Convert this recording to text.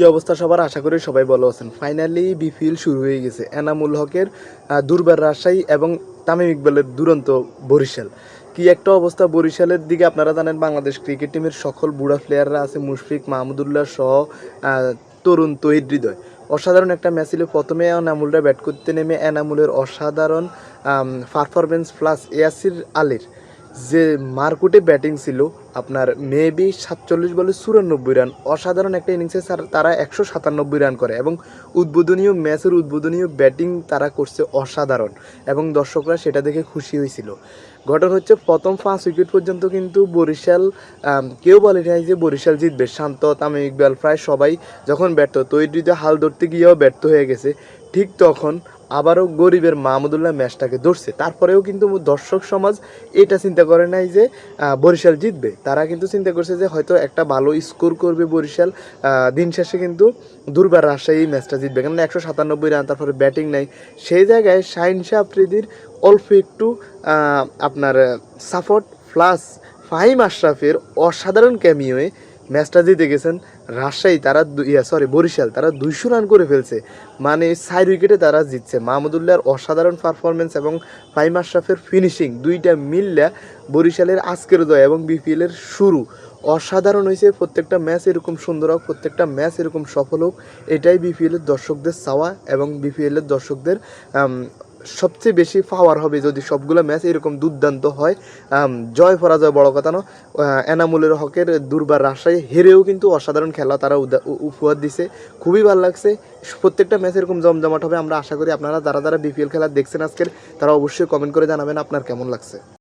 কি অবস্থা সবার? আশা করি সবাই ভালো আছেন। ফাইনালি বিপিএল শুরু হয়ে গেছে। এনামুল হকের দুর্বার রাজশাহী এবং তামিম ইকবালের দুরন্ত বরিশাল। কি একটা অবস্থা বরিশালের দিকে? আপনারা জানেন বাংলাদেশ ক্রিকেট টিমের সকল বুড়া প্লেয়াররা আছে, মুশফিক মাহমুদুল্লাহ সহ তরুণ তহিদ হৃদয়। অসাধারণ একটা ম্যাচ ছিল। প্রথমে এনামুলরা ব্যাট করতে নেমে এনামুলের অসাধারণ পারফরমেন্স প্লাস এয়াসির আলীর। যে মারকুটে ব্যাটিং ছিল, আপনার মেবি সাতচল্লিশ বলে চুরানব্বই রান। অসাধারণ একটা ইনিংসে তারা একশো সাতানব্বই রান করে এবং উদ্বোধনীয় ম্যাচের উদ্বোধনীয় ব্যাটিং তারা করছে অসাধারণ এবং দর্শকরা সেটা দেখে খুশি হয়েছিল। ঘটনা হচ্ছে প্রথম পাঁচ উইকেট পর্যন্ত কিন্তু বরিশাল কেউ বলে নাই যে বরিশাল জিতবে। শান্ত, তামিম ইকবাল প্রায় সবাই যখন ব্যর্থ, তৈরিতে হাল ধরতে গিয়েও ব্যর্থ হয়ে গেছে। ঠিক তখন আবারও গরিবের মাহমুদুল্লাহ ম্যাচটাকে ধরছে। তারপরেও কিন্তু দর্শক সমাজ এটা চিন্তা করে নাই যে বরিশাল জিতবে। তারা কিন্তু চিন্তা করছে যে হয়তো একটা ভালো স্কোর করবে বরিশাল দিন শেষে কিন্তু দুর্বার রাজশাহী ম্যাচটা জিতবে। কেননা একশো সাতানব্বই রান, তারপরে ব্যাটিং নাই। সেই জায়গায় শাহিন শাহ আফ্রিদির অল্প একটু আপনার সাপোর্ট প্লাস ফাহিম আশরাফের অসাধারণ ক্যামিওয়ে ম্যাচটা জিতে গেছেন রাজশাহী, তারা ইয়া সরি বরিশাল, তারা দুইশো রান করে ফেলছে। মানে সাইড উইকেটে তারা জিতছে। মাহমুদুল্লাহর অসাধারণ পারফরমেন্স এবং ফাইম আশরাফের ফিনিশিং দুইটা মিললে বরিশালের আজকের জয় এবং বিপিএলের শুরু। অসাধারণ হয়েছে প্রত্যেকটা ম্যাচ এরকম সুন্দর হোক, প্রত্যেকটা ম্যাচ এরকম সফল হোক, এটাই বিপিএলের দর্শকদের চাওয়া এবং বিপিএলের দর্শকদের সবচেয়ে বেশি পাওয়ার হবে যদি সবগুলো ম্যাচ এরকম দুর্দান্ত হয়। জয়, পরাজয় বড় কথা না। এনামুলের হকের দুর্বার রাজশাহী হেরেও কিন্তু অসাধারণ খেলা তারা উপহার দিছে। খুবই ভালো লাগছে। প্রত্যেকটা ম্যাচ এরকম জমজমাট হবে। আমরা আশা করি আপনারা যারা যারা বিপিএল খেলা দেখছেন আজকের, তারা অবশ্যই কমেন্ট করে জানাবেন আপনার কেমন লাগছে।